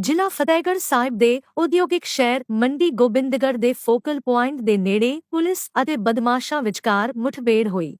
ਜ਼ਿਲ੍ਹਾ ਫਤਿਹਗੜ੍ਹ ਸਾਹਿਬ ਦੇ ਉਦਯੋਗਿਕ ਸ਼ਹਿਰ ਮੰਡੀ ਗੋਬਿੰਦਗੜ੍ਹ ਦੇ ਫੋਕਲ ਪੁਆਇੰਟ ਦੇ ਨੇੜੇ ਪੁਲਿਸ ਅਤੇ ਬਦਮਾਸ਼ਾਂ ਵਿਚਕਾਰ ਮੁਠਭੇੜ ਹੋਈ,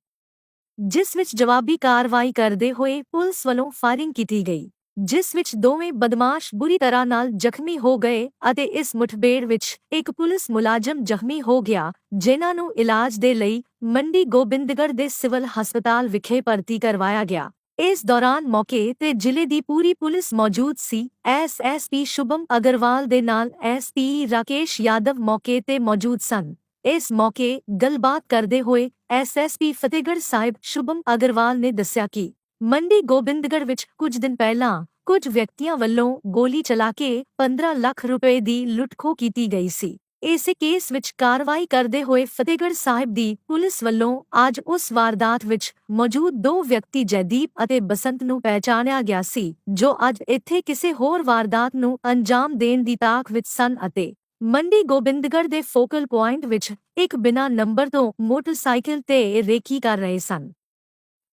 ਜਿਸ ਵਿੱਚ ਜਵਾਬੀ ਕਾਰਵਾਈ ਕਰਦੇ ਹੋਏ ਪੁਲਿਸ ਵੱਲੋਂ ਫਾਇਰਿੰਗ ਕੀਤੀ ਗਈ, ਜਿਸ ਵਿੱਚ ਦੋਵੇਂ ਬਦਮਾਸ਼ ਬੁਰੀ ਤਰ੍ਹਾਂ ਨਾਲ ਜ਼ਖਮੀ ਹੋ ਗਏ ਅਤੇ ਇਸ ਮੁਠਭੇੜ ਵਿੱਚ ਇੱਕ ਪੁਲਿਸ ਮੁਲਾਜ਼ਮ ਜ਼ਖਮੀ ਹੋ ਗਿਆ, ਜਿਨ੍ਹਾਂ ਨੂੰ ਇਲਾਜ ਦੇ ਲਈ ਮੰਡੀ ਗੋਬਿੰਦਗੜ੍ਹ ਦੇ ਸਿਵਲ ਹਸਪਤਾਲ ਵਿਖੇ ਭਰਤੀ ਕਰਵਾਇਆ ਗਿਆ। ਇਸ ਦੌਰਾਨ ਮੌਕੇ ਤੇ ਜ਼ਿਲ੍ਹੇ ਦੀ ਪੂਰੀ ਪੁਲਿਸ ਮੌਜੂਦ ਸੀ। ਐਸਐਸਪੀ ਸ਼ੁਭਮ ਅਗਰਵਾਲ ਦੇ ਨਾਲ ਐਸਪੀ ਰਾਕੇਸ਼ ਯਾਦਵ ਮੌਕੇ ਤੇ ਮੌਜੂਦ ਸਨ। ਇਸ ਮੌਕੇ ਗੱਲਬਾਤ ਕਰਦੇ ਹੋਏ ਐਸਐਸਪੀ ਫਤਿਹਗੜ੍ਹ ਸਾਹਿਬ ਸ਼ੁਭਮ ਅਗਰਵਾਲ ਨੇ ਦੱਸਿਆ ਕਿ ਮੰਡੀ ਗੋਬਿੰਦਗੜ੍ਹ ਵਿੱਚ ਕੁਝ ਦਿਨ ਪਹਿਲਾਂ ਕੁਝ ਵਿਅਕਤੀਆਂ ਵੱਲੋਂ ਗੋਲੀ ਚਲਾ ਕੇ 15 ਲੱਖ ਰੁਪਏ ਦੀ ਲੁੱਟਖੋ ਕੀਤੀ ਗਈ ਸੀ। ਇਸ ਕੇਸ ਵਿੱਚ ਕਾਰਵਾਈ ਕਰਦੇ ਹੋਏ ਫਤਿਹਗੜ੍ਹ ਸਾਹਿਬ ਦੀ ਪੁਲਿਸ ਵੱਲੋਂ ਅੱਜ ਉਸ ਵਾਰਦਾਤ ਵਿੱਚ ਮੌਜੂਦ ਦੋ ਵਿਅਕਤੀ ਜੈਦੀਪ ਅਤੇ ਬਸੰਤ ਨੂੰ ਪਹਿਚਾਣਿਆ ਗਿਆ ਸੀ, ਜੋ ਅੱਜ ਇੱਥੇ ਕਿਸੇ ਹੋਰ ਵਾਰਦਾਤ ਨੂੰ ਅੰਜਾਮ ਦੇਣ ਦੀ ਤਾਕ ਵਿੱਚ ਸਨ ਅਤੇ ਮੰਡੀ ਗੋਬਿੰਦਗੜ੍ਹ ਦੇ ਫੋਕਲ ਪੁਆਇੰਟ ਵਿੱਚ ਇੱਕ ਬਿਨਾਂ ਨੰਬਰ ਤੋਂ ਮੋਟਰਸਾਈਕਲ ਤੇ ਰੇਕੀ ਕਰ ਰਹੇ ਸਨ।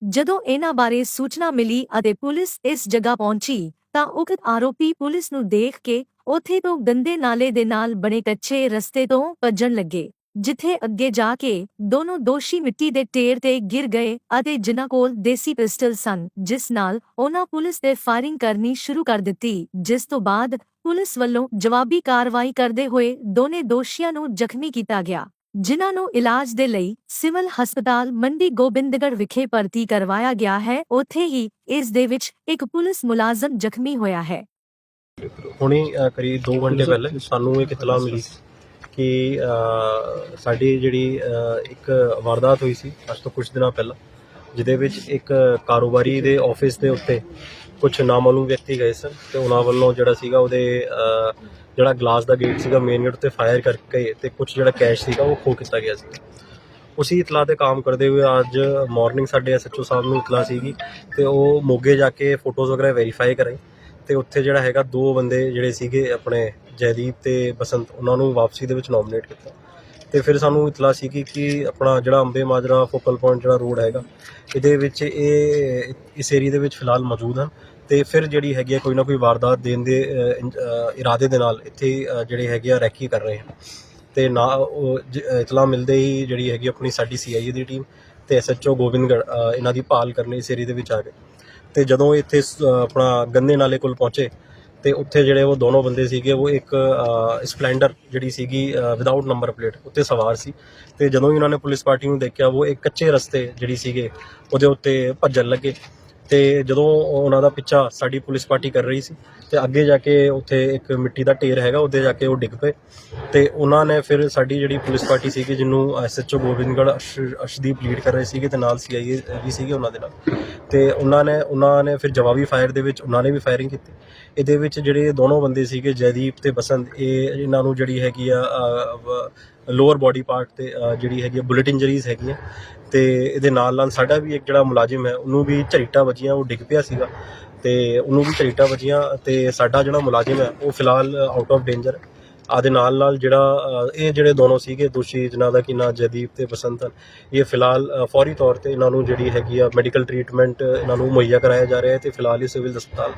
ਜਦੋਂ ਇਹਨਾਂ ਬਾਰੇ ਸੂਚਨਾ ਮਿਲੀ ਅਤੇ ਪੁਲਿਸ ਇਸ ਜਗ੍ਹਾ ਪਹੁੰਚੀ, ਤਾਂ ਉਕਤ ਆਰੋਪੀ ਪੁਲਿਸ ਨੂੰ ਦੇਖ ਕੇ ਉੱਥੇ ਤੋਂ ਗੰਦੇ ਨਾਲੇ ਦੇ ਨਾਲ ਬਣੇ ਕੱਚੇ ਰਸਤੇ ਤੋਂ ਭੱਜਣ ਲੱਗੇ, ਜਿੱਥੇ ਅੱਗੇ ਜਾ ਕੇ ਦੋਨੋਂ ਦੋਸ਼ੀ ਮਿੱਟੀ ਦੇ ਢੇਰ ਤੇ ਗਿਰ ਗਏ ਅਤੇ ਜਿਨ੍ਹਾਂ ਕੋਲ ਦੇਸੀ ਪਿਸਟਲ ਸਨ, ਜਿਸ ਨਾਲ ਉਹਨਾਂ ਪੁਲਿਸ ਤੇ ਫਾਇਰਿੰਗ ਕਰਨੀ ਸ਼ੁਰੂ ਕਰ ਦਿੱਤੀ, ਜਿਸ ਤੋਂ ਬਾਅਦ ਪੁਲਿਸ ਵੱਲੋਂ ਜਵਾਬੀ ਕਾਰਵਾਈ ਕਰਦੇ ਹੋਏ ਦੋਨੇ ਦੋਸ਼ੀਆਂ ਨੂੰ ਜ਼ਖਮੀ ਕੀਤਾ ਗਿਆ, ਜਿਨ੍ਹਾਂ ਨੂੰ ਇਲਾਜ ਦੇ ਲਈ ਸਿਵਲ ਹਸਪਤਾਲ ਮੰਡੀ ਗੋਬਿੰਦਗੜ੍ਹ ਵਿਖੇ ਭਰਤੀ ਕਰਵਾਇਆ ਗਿਆ ਹੈ। ਉੱਥੇ ਹੀ ਇਸ ਦੇ ਵਿੱਚ ਇੱਕ ਪੁਲਿਸ ਮੁਲਾਜ਼ਮ ਜ਼ਖਮੀ ਹੋਇਆ ਹੈ। ਹੁਣੀ ਕਰੀਬ 2 ਘੰਟੇ ਪਹਿਲੇ ਸਾਨੂੰ ਇੱਕ ਇਤਲਾਹ ਮਿਲੀ ਕਿ ਸਾਡੀ ਜਿਹੜੀ ਇੱਕ ਵਾਰਦਾਤ ਹੋਈ ਸੀ ਅੱਜ ਤੋਂ ਕੁਝ ਦਿਨਾਂ ਪਹਿਲਾਂ ਜਿਹਦੇ ਵਿੱਚ ਇੱਕ ਕਾਰੋਬਾਰੀ ਦੇ ਆਫਿਸ ਦੇ ਉੱਤੇ ਕੁਝ ਨਾਮਾਲੂਮ ਵਿਅਕਤੀ ਗਏ ਸਨ ਤੇ ਉਹਨਾਂ ਵੱਲੋਂ ਜਿਹੜਾ ਸੀਗਾ ਉਹਦੇ ਜਿਹੜਾ ਗਲਾਸ ਦਾ ਗੇਟ ਸੀਗਾ ਮੇਨ ਗੇਟ ਉੱਤੇ ਫਾਇਰ ਕਰਕੇ ਤੇ ਕੁਝ ਜਿਹੜਾ ਕੈਸ਼ ਸੀਗਾ ਉਹ ਖੋਹ ਕੀਤਾ ਗਿਆ ਸੀ। ਉਸੇ ਇਤਲਾਹ ਤੇ ਕੰਮ ਕਰਦੇ ਹੋਏ ਅੱਜ ਮਾਰਨਿੰਗ ਸਾਡੇ ਐਸਐਚਓ ਸਾਹਿਬ ਨੂੰ ਇਤਲਾਹ ਸੀਗੀ ਤੇ ਉਹ ਮੋਗੇ ਜਾ ਕੇ ਫੋਟੋਜ਼ ਵਗੈਰਾ ਵੈਰੀਫਾਈ ਕਰਾਈ। ਤੇ ਉੱਥੇ ਜਿਹੜਾ ਹੈਗਾ ਦੋ ਬੰਦੇ ਜਿਹੜੇ ਸੀਗੇ ਆਪਣੇ ਜੈਦੀਪ ਤੇ ਬਸੰਤ, ਉਹਨਾਂ ਨੂੰ ਵਾਪਸੀ ਦੇ ਵਿੱਚ ਨੋਮੀਨੇਟ ਕੀਤਾ। ਤੇ ਫਿਰ ਸਾਨੂੰ ਇਤਲਾਹ ਸੀ ਕਿ ਕਿ ਆਪਣਾ ਜਿਹੜਾ ਅੰਬੇ ਮਾਜਰਾ ਫੋਕਲ ਪੁਆਇੰਟ ਜਿਹੜਾ ਰੋਡ ਹੈਗਾ, ਇਹਦੇ ਵਿੱਚ ਇਹ, ਇਸ ਏਰੀਆ ਦੇ ਵਿੱਚ ਫਿਲਹਾਲ ਮੌਜੂਦ ਹਨ। ਤੇ ਫਿਰ ਜਿਹੜੀ ਹੈਗੀ ਆ ਕੋਈ ਨਾ ਕੋਈ ਵਾਰਦਾਤ ਦੇਣ ਦੇ ਇਰਾਦੇ ਦੇ ਨਾਲ ਇੱਥੇ ਜਿਹੜੇ ਹੈਗੇ ਆ ਰੈਕੀ ਕਰ ਰਹੇ ਹਨ। ਤੇ ਨਾ ਉਹ, ਜ- ਇਤਲਾਹ ਮਿਲਦੇ ਹੀ ਜਿਹੜੀ ਹੈਗੀ ਆਪਣੀ ਸਾਡੀ ਸੀਆਈਏ ਦੀ ਟੀਮ ਤੇ ਐਸਐਚਓ ਗੋਬਿੰਦਗੜ ਇਹਨਾਂ ਦੀ ਭਾਲ ਕਰਨ ਇਸ ਏਰੀਆ ਦੇ ਵਿੱਚ ਆ ਗਏ। ਤੇ ਜਦੋਂ ਇੱਥੇ ਆਪਣਾ ਗੰਦੇ ਨਾਲੇ ਕੋਲ ਪਹੁੰਚੇ, ਤੇ ਉੱਥੇ ਜਿਹੜੇ ਉਹ ਦੋਨੋਂ ਬੰਦੇ ਸੀਗੇ, ਉਹ ਇੱਕ ਸਪਲੈਂਡਰ ਜਿਹੜੀ ਸੀਗੀ ਵਿਦਆਊਟ ਨੰਬਰ ਪਲੇਟ ਉੱਤੇ ਸਵਾਰ ਸੀ। ਤੇ ਜਦੋਂ ਹੀ ਉਹਨਾਂ ਨੇ ਪੁਲਿਸ ਪਾਰਟੀ ਨੂੰ ਦੇਖਿਆ, ਉਹ ਇੱਕ ਕੱਚੇ ਰਸਤੇ ਜਿਹੜੀ ਸੀਗੇ, ਉਹਦੇ ਉੱਤੇ ਭੱਜਣ ਲੱਗੇ। ਤੇ ਜਦੋਂ ਉਹਨਾਂ ਦਾ ਪਿੱਛਾ ਸਾਡੀ ਪੁਲਿਸ ਪਾਰਟੀ ਕਰ ਰਹੀ ਸੀ ਤੇ ਅੱਗੇ ਜਾ ਕੇ ਉੱਥੇ ਇੱਕ ਮਿੱਟੀ ਦਾ ਢੇਰ ਹੈਗਾ, ਉਹਦੇ ਜਾ ਕੇ ਉਹ ਡਿੱਗ ਪਏ। ਤੇ ਉਹਨਾਂ ਨੇ ਫਿਰ ਸਾਡੀ ਜਿਹੜੀ ਪੁਲਿਸ ਪਾਰਟੀ ਸੀਗੀ, ਜਿਹਨੂੰ ਐਸਐਚਓ ਗੋਬਿੰਦਗੜ੍ਹ ਅਰਸ਼- ਅਰਸ਼ਦੀਪ ਲੀਡ ਕਰ ਰਹੇ ਸੀਗੇ ਤੇ ਨਾਲ ਸੀਆਈਏ ਵੀ ਸੀਗੇ ਉਹਨਾਂ ਦੇ ਨਾਲ। ਤੇ ਉਹਨਾਂ ਨੇ ਉਹਨਾਂ ਨੇ ਫਿਰ ਜਵਾਬੀ ਫਾਇਰ ਦੇ ਵਿੱਚ ਉਹਨਾਂ ਨੇ ਵੀ ਫਾਇਰਿੰਗ ਕੀਤੀ। ਇਹਦੇ ਵਿੱਚ ਜਿਹੜੇ ਦੋਨੋਂ ਬੰਦੇ ਸੀਗੇ, ਜੈਦੀਪ ਤੇ ਬਸੰਤ, ਇਹ ਇਹਨਾਂ ਨੂੰ ਜਿਹੜੀ ਹੈਗੀ ਆ ਲੋਅਰ ਬਾਡੀ ਪਾਰਟ ਤੇ ਜਿਹੜੀ ਹੈਗੀ ਆ ਬੁਲੇਟ ਇੰਜਰੀਜ਼ ਹੈਗੀਆਂ। ਤੇ ਇਹਦੇ ਨਾਲ ਨਾਲ ਸਾਡਾ ਵੀ ਇੱਕ ਜਿਹੜਾ ਮੁਲਾਜ਼ਮ ਹੈ, ਉਹਨੂੰ ਵੀ ਝਰੀਟਾਂ ਵੱਜੀਆਂ, ਉਹ ਡਿੱਗ ਪਿਆ ਸੀਗਾ। ਤੇ ਉਹਨੂੰ ਵੀ ਝਰੀਟਾਂ ਵੱਜੀਆਂ ਤੇ ਸਾਡਾ ਜਿਹੜਾ ਮੁਲਾਜ਼ਮ ਹੈ, ਉਹ ਫਿਲਹਾਲ ਆਊਟ ਆਫ ਡੇਂਜਰ ਆਦੇ ਨਾਲ ਨਾਲ ਜਿਹੜਾ ਇਹ ਜਿਹੜੇ ਦੋਨੋਂ ਸੀਗੇ, ਦੋਸ਼ੀ ਜਿਨ੍ਹਾਂ ਦਾ ਕਿ ਨਾਂ, ਜਦੀਪ ਤੇ ਬਸੰਤ, ਇਹ ਫਿਲਹਾਲ ਫੌਰੀ ਤੌਰ ਤੇ ਇਹਨਾਂ ਨੂੰ ਜਿਹੜੀ ਹੈਗੀ ਆ ਮੈਡੀਕਲ ਟਰੀਟਮੈਂਟ ਇਹਨਾਂ ਨੂੰ ਮੁਹੱਈਆ ਕਰਾਇਆ ਜਾ ਰਿਹਾ ਹੈ ਤੇ ਫਿਲਹਾਲ ਹੀ ਸਿਵਲ ਹਸਪਤਾਲ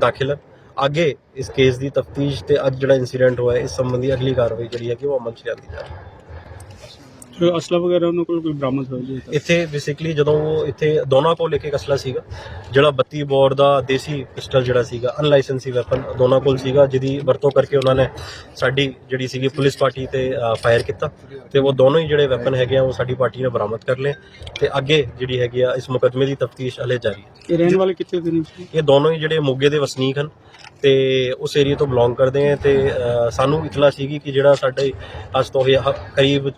ਦਾਖਲ ਹੈ। ਅੱਗੇ ਇਸ ਕੇਸ ਦੀ ਤਫਤੀਸ਼ ਤੇ ਅੱਜ ਜਿਹੜਾ ਇਨਸੀਡੈਂਟ ਹੋਇਆ ਇਸ ਸੰਬੰਧੀ ਅਗਲੀ ਕਾਰਵਾਈ ਜਿਹੜੀ ਹੈਗੀ ਉਹ ਅਮਲ ਚ ਲਿਆਂਦੀ ਜਾ ਰਹੀ ਹੈ ਅਸਲਾ ਵਗੈਰਾ ਉਹਨਾਂ ਕੋਲ ਕੋਈ ਬਰਾਮਦ ਹੋਇਆ ਜੀ ਇੱਥੇ? ਬੇਸਿਕਲੀ ਜਦੋਂ ਉਹ ਇੱਥੇ ਦੋਨਾਂ ਕੋਲ ਇੱਕ ਇੱਕ ਅਸਲਾ ਸੀਗਾ ਜਿਹੜਾ 32 ਬੋਰ ਦਾ ਦੇਸੀ ਪਿਸਟਲ ਜਿਹੜਾ ਸੀਗਾ ਅਨਲਾਇਸੈਂਸੀ ਵੈਪਨ ਦੋਨਾਂ ਕੋਲ ਸੀਗਾ ਜਿਹਦੀ ਵਰਤੋਂ ਕਰਕੇ ਉਹਨਾਂ ਨੇ ਸਾਡੀ ਜਿਹੜੀ ਸੀਗੀ ਪੁਲਿਸ ਪਾਰਟੀ ਤੇ ਫਾਇਰ ਕੀਤਾ ਤੇ ਉਹ ਦੋਨੋਂ ਹੀ ਜਿਹੜੇ ਵੈਪਨ ਹੈਗੇ ਆ ਉਹ ਸਾਡੀ ਪਾਰਟੀ ਨੇ ਬਰਾਮਦ ਕਰ ਲਏ ਤੇ ਅੱਗੇ ਜਿਹੜੀ ਹੈਗੀ ਆ ਇਸ ਮੁਕੱਦਮੇ ਦੀ ਤਫਤੀਸ਼ ਹਲੇ ਜਾਰੀ ਹੈ ਇਹ ਰਹਿਣ ਵਾਲੇ ਕਿੱਥੇ ਦੇ ਨੇ? ਇਹ ਦੋਨੋਂ ਹੀ ਜਿਹੜੇ ਮੋਗੇ ਦੇ ਵਸਨੀਕ ਹਨ ਤੇ ਉਸ ਏਰੀਆ ਤੋਂ ਬਿਲੋਂਗ ਕਰਦੇ ਆ ਤੇ ਸਾਨੂੰ ਇਤਲਾ ਸੀਗੀ ਕਿ ਜਿਹੜਾ ਸਾਡੇ ਅੱਜ ਤੋਂ ਇਹ ਕਰੀਬ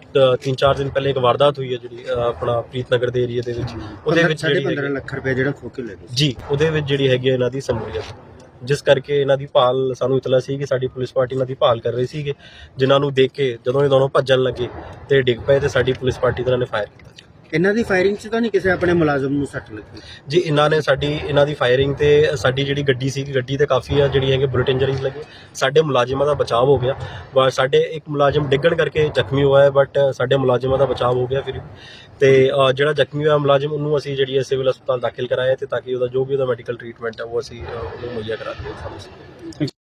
3-4 ਦਿਨ ਪਹਿਲੇ ਇੱਕ ਵਾਰਦਾਤ ਹੋਈ ਹੈ ਜਿਹੜੀ ਆਪਣਾ ਪ੍ਰੀਤਨਗਰ ਦੇ ਏਰੀਆ ਦੇ ਵਿੱਚ। ਉਹਦੇ ਵਿੱਚ ਸਾਢੇ ਜਿਹੜੀ 15 ਹੈਗੀ- ਲੱਖ ਰੁਪਏ ਜਿਹੜਾ ਖੋ ਕੇ ਲੈ ਗਏ ਜੀ ਉਹਦੇ ਵਿੱਚ ਜਿਹੜੀ ਹੈਗੀ ਇਹਨਾਂ ਦੀ ਸਮੂਲੀਅਤ ਜਿਸ ਕਰਕੇ ਇਹਨਾਂ ਦੀ ਭਾਲ ਸਾਨੂੰ ਇਤਲਾ ਸੀ ਕਿ ਸਾਡੀ ਪੁਲਿਸ ਪਾਰਟੀ ਇਹਨਾਂ ਦੀ ਭਾਲ ਕਰ ਰਹੀ ਸੀਗੇ ਜਿਨ੍ਹਾਂ ਨੂੰ ਦੇਖ ਕੇ ਜਦੋਂ ਇਹ ਦੋਨੋਂ ਭੱਜਣ ਲੱਗੇ ਤੇ ਡਿੱਗ ਪਏ ਤੇ ਸਾਡੀ ਪੁਲਿਸ ਪਾਰਟੀ ਦੇ ਨੇ ਫਾਇਰ ਕੀਤਾ। ਇਹਨਾਂ ਦੀ ਫਾਇਰਿੰਗ 'ਚ ਤਾਂ ਨਹੀਂ ਕਿਸੇ ਆਪਣੇ ਮੁਲਾਜ਼ਮ ਨੂੰ ਸੱਟ ਲੱਗੀ? ਜੀ ਇਹਨਾਂ ਨੇ ਸਾਡੀ ਇਹਨਾਂ ਦੀ ਫਾਇਰਿੰਗ ਤੇ ਸਾਡੀ ਜਿਹੜੀ ਗੱਡੀ ਸੀ ਗੱਡੀ ਤੇ ਕਾਫੀ ਆ ਜਿਹੜੀ ਹੈਗੇ ਬੁਲਟ ਇੰਜਰੀਜ਼ ਲੱਗੀ। ਸਾਡੇ ਮੁਲਾਜ਼ਮਾਂ ਦਾ ਬਚਾਅ ਹੋ ਗਿਆ। ਬਟ ਸਾਡੇ ਇੱਕ ਮੁਲਾਜ਼ਮ ਡਿੱਗਣ ਕਰਕੇ ਜ਼ਖਮੀ ਹੋਇਆ ਹੈ ਬਟ ਸਾਡੇ ਮੁਲਾਜ਼ਮਾਂ ਦਾ ਬਚਾਅ ਹੋ ਗਿਆ ਫਿਰ। ਤੇ ਅ, ਜਿਹੜਾ ਜ਼ਖਮੀ ਹੋਇਆ ਮੁਲਾਜ਼ਮ ਉਹਨੂੰ ਅਸੀਂ ਜਿਹੜੀ ਹੈ ਸਿਵਲ ਹਸਪਤਾਲ ਦਾਖਲ ਕਰਾਇਆ ਤੇ ਤਾਂ ਕਿ ਉਹਦਾ ਜੋ ਵੀ ਉਹਦਾ ਮੈਡੀਕਲ ਟਰੀਟਮੈਂਟ ਹੈ ਉਹ ਅਸੀਂ ਅ, ਉਹਨੂੰ ਮੁਹੱਈਆ ਕਰਾ ਦਈਏ ਸਾਨੂੰ